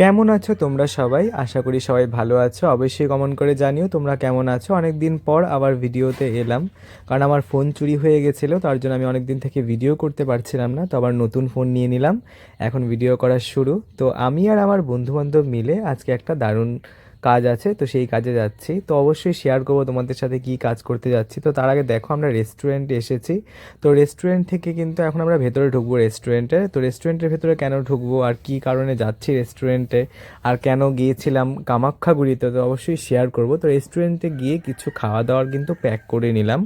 কেমন আছো তোমরা সবাই? আশা করি সবাই ভালো আছো। অবশ্যই কমন করে জানিও তোমরা কেমন আছো। অনেক দিন পর আবার ভিডিওতে এলাম। কারণ আমার ফোন চুরি হয়ে গেছিল, তার জন্য আমি অনেক দিন থেকে ভিডিও করতে পারছিলাম না, তো আবার নতুন ফোন নিয়ে নিলাম। এখন ভিডিও করা শুরু। তো আমি আর আমার বন্ধুবান্ধব মিলে আজকে একটা দারুণ কাজ আছে, তো সেই কাজে যাচ্ছি। তো অবশ্যই শেয়ার করব তোমাদের সাথে কি কাজ করতে যাচ্ছি। তো তার আগে দেখো আমরা রেস্টুরেন্টে এসেছি। তো রেস্টুরেন্ট থেকে কিন্তু এখন আমরা ভেতরে ঢুকবো রেস্টুরেন্টে তো রেস্টুরেন্টের ভেতরে কেন ঢুকবো আর কি কারণে যাচ্ছি রেস্টুরেন্টে আর কেন গিয়েছিলাম কামাখ্যাগুড়িতে তো অবশ্যই শেয়ার করব। তো রেস্টুরেন্টে গিয়ে কিছু খাওয়া দাওয়ার কিন্তু প্যাক করে নিলাম।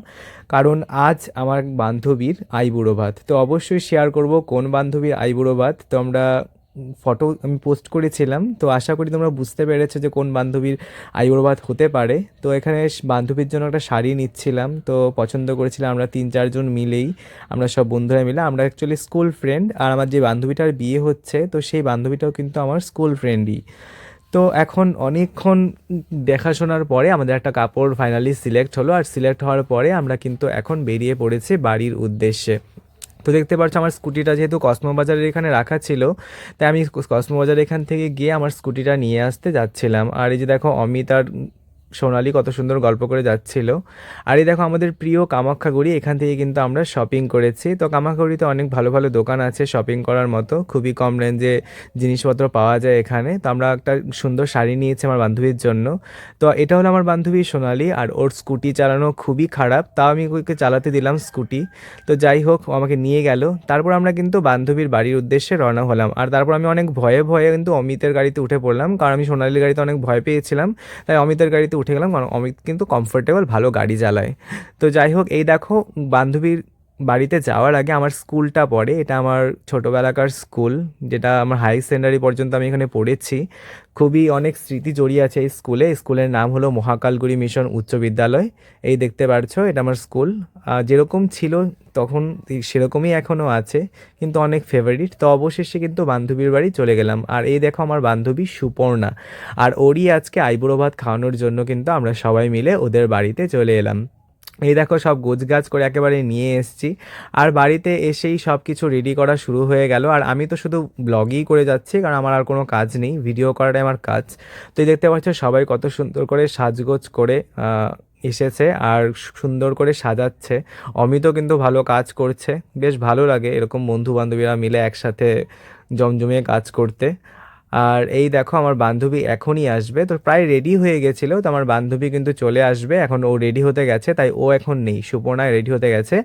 কারণ আজ আমার বান্ধবীর আইবুড়ো ভাত। তো অবশ্যই শেয়ার করব কোন বান্ধবীর আইবুড়ো ভাত। তো আমরা ফটো আমি পোস্ট করেছিলাম, তো আশা করি তোমরা বুঝতে পেরেছ যে কোন বান্ধবীর আয়ুর্বাদ হতে পারে। তো এখানে বান্ধবীর জন্য একটা শাড়ি নিচ্ছিলাম, তো পছন্দ করেছিলাম আমরা তিন চারজন মিলেই, আমরা সব বন্ধুরা মিলে। আমরা অ্যাকচুয়ালি স্কুল ফ্রেন্ড আর আমার যে বান্ধবীটার বিয়ে হচ্ছে, তো সেই বান্ধবীটাও কিন্তু আমার স্কুল ফ্রেন্ডই তো এখন অনেকক্ষণ দেখাশোনার পরে আমাদের একটা কাপড় ফাইনালি সিলেক্ট হলো, আর সিলেক্ট হওয়ার পরে আমরা কিন্তু এখন বেরিয়ে পড়েছি বাড়ির উদ্দেশ্যে। তো দেখতে পাচ্ছ আমার স্কুটিটা যেহেতু কসমো বাজারের এখানে রাখা ছিল, তাই আমি কসমো বাজার এখান থেকে গিয়ে আমার স্কুটিটা নিয়ে আসতে যাচ্ছিলাম। আর এই যে দেখো অমিত আর সোনালি কত সুন্দর গল্প করে যাচ্ছিল। আর এই দেখো আমাদের প্রিয় কামাখ্যাগুড়ি এখান থেকে কিন্তু আমরা শপিং করেছি। তো কামাখ্যাগুড়িতে অনেক ভালো ভালো দোকান আছে শপিং করার মতো, খুবই কম রেঞ্জে জিনিসপত্র পাওয়া যায় এখানে। তো আমরা একটা সুন্দর শাড়ি নিয়েছি আমার বান্ধবীর জন্য। তো এটা হলো আমার বান্ধবী সোনালি, আর ওর স্কুটি চালানো খুবই খারাপ, তাও আমি ওকে চালাতে দিলাম স্কুটি। তো যাই হোক আমাকে নিয়ে গেল। তারপর আমরা কিন্তু বান্ধবীর বাড়ির উদ্দেশ্যে রওনা হলাম। আর তারপর আমি অনেক ভয়ে ভয়ে কিন্তু অমিতের গাড়িতে উঠে পড়লাম, কারণ আমি সোনালির গাড়িতে অনেক ভয় পেয়েছিলাম। তাই অমিতের গাড়িতে উঠে গেলাম, কারণ অমিত কিন্তু কমফোর্টেবল ভালো গাড়ি চালায়। তো যাই হোক, এই দেখো, বান্ধবীর বাড়িতে যাওয়ার আগে আমার স্কুলটা পড়ে। এটা আমার ছোটোবেলাকার স্কুল, যেটা আমার হাই সেকেন্ডারি পর্যন্ত আমি এখানে পড়েছি। খুবই অনেক স্মৃতি জড়িয়ে আছে এই স্কুলে। স্কুলের নাম হলো মহাকালগুড়ি মিশন উচ্চ বিদ্যালয়। এই দেখতে পারছ, এটা আমার স্কুল। যেরকম ছিল তখন সেরকমই এখনও আছে, কিন্তু অনেক ফেভারিট তো অবশেষে কিন্তু বান্ধবীর বাড়ি চলে গেলাম। আর এই দেখো আমার বান্ধবী সুপর্ণা। আর ওরই আজকে আইবুড়ো ভাত খাওয়ানোর জন্য কিন্তু আমরা সবাই মিলে ওদের বাড়িতে চলে এলাম। এই দেখো সব গোছগাছ করে একেবারে নিয়ে এসেছি। আর বাড়িতে এসেই সব কিছু রেডি করা শুরু হয়ে গেল। আর আমি তো শুধু ব্লগই করে যাচ্ছি, কারণ আমার আর কোনো কাজ নেই। ভিডিও করাটাই আমার কাজ। তো দেখতে পাচ্ছ সবাই কত সুন্দর করে সাজগোজ করে এসেছে আর সুন্দর করে সাজাচ্ছে। অমিতও কিন্তু ভালো কাজ করছে। বেশ ভালো লাগে এরকম বন্ধু বান্ধবীরা মিলে একসাথে জমজমিয়ে কাজ করতে। আর এই দেখো আমার বান্ধবী এখনই আসবে। তো প্রায় রেডি হয়ে গেছিল, তো আমার বান্ধবী কিন্তু চলে আসবে। এখন ও রেডি হতে গেছে, তাই ও এখন নেই সুপর্ণায় রেডি হতে গেছে।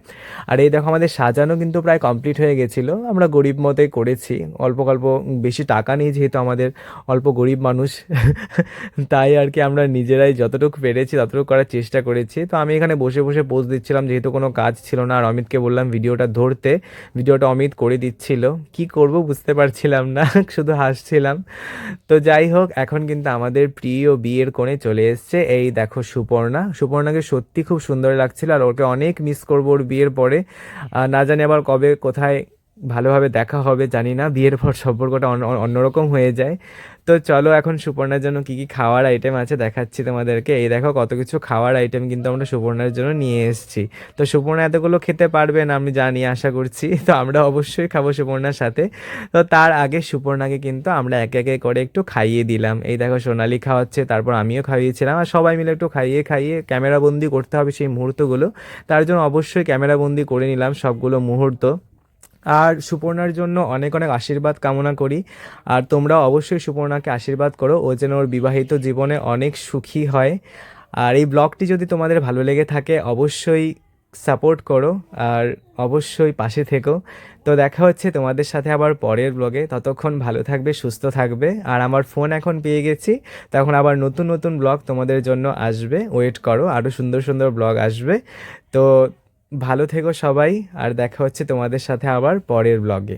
আর এই দেখো আমাদের সাজানো কিন্তু প্রায় কমপ্লিট হয়ে গেছিল। আমরা গরিব মতোই করেছি, অল্প অল্প বেশি টাকা নেই যেহেতু আমাদের অল্প গরিব মানুষ। তাই আর কি আমরা নিজেরাই যতটুকু পেরেছি ততটুকু করার চেষ্টা করেছি। তো আমি এখানে বসে বসে পোজ দিচ্ছিলাম, যেহেতু কোনো কাজ ছিল না। আর অমিতকে বললাম ভিডিওটা ধরতে, ভিডিওটা অমিত করে দিচ্ছিল। কি করব বুঝতে পারছিলাম না, শুধু হাসছিলাম। তো যাই হোক, এখন কিন্তু আমাদের প্রিয় বিয়ের কোণে চলে এসছে এই দেখো সুপর্ণা। সুপর্ণাকে সত্যি খুব সুন্দর লাগছিল আর ওকে অনেক মিস করব ওর বিয়ের পরে। না জানি আবার কবে, কোথায় ভালোভাবে দেখা হবে, জানি না, বিয়ের পর সম্পর্কটা অন্য- অন্যরকম হয়ে যায়। তো চলো এখন সুপর্ণার জন্য কি কি খাওয়ার আইটেম আছে দেখাচ্ছি তোমাদেরকে। এই দেখো কত কিছু খাওয়ার আইটেম কিন্তু আমরা সুপর্ণার জন্য নিয়ে এসেছি। তো সুপর্ণা এতগুলো খেতে পারবে না, আমি জানি, আশা করছি। তো আমরা অবশ্যই খাব সুপর্ণার সাথে। তো তার আগে সুপর্ণাকে কিন্তু আমরা একে একে করে একটু খাইয়ে দিলাম। এই দেখো সোনালি খাওয়াচ্ছে, তারপর আমিও খাইয়েছিলাম। আর সবাই মিলে একটু খাইয়ে খাইয়ে ক্যামেরা বন্দি করতে হবে সেই মুহূর্তগুলো। তার জন্য অবশ্যই ক্যামেরা বন্দি করে নিলাম সবগুলো মুহূর্ত। আর সুপর্ণার জন্য অনেক অনেক আশীর্বাদ কামনা করি। আর তোমরা অবশ্যই সুপর্ণাকে আশীর্বাদ করো, ও যেন ওর বিবাহিত জীবনে অনেক সুখী হয়। আর এই ব্লগটি যদি তোমাদের ভালো লেগে থাকে, অবশ্যই সাপোর্ট করো আর অবশ্যই পাশে থেকো। তো দেখা হচ্ছে তোমাদের সাথে আবার পরের ব্লগে। ততক্ষণ ভালো থাকবে, সুস্থ থাকবে। আর আমার ফোন এখন পেয়ে গেছি, তখন আবার নতুন নতুন ব্লগ তোমাদের জন্য আসবে। ওয়েট করো আরও সুন্দর সুন্দর ব্লগ আসবে। তো ভালো থেকো সবাই আর দেখা হচ্ছে তোমাদের সাথে আবার পরের ব্লগে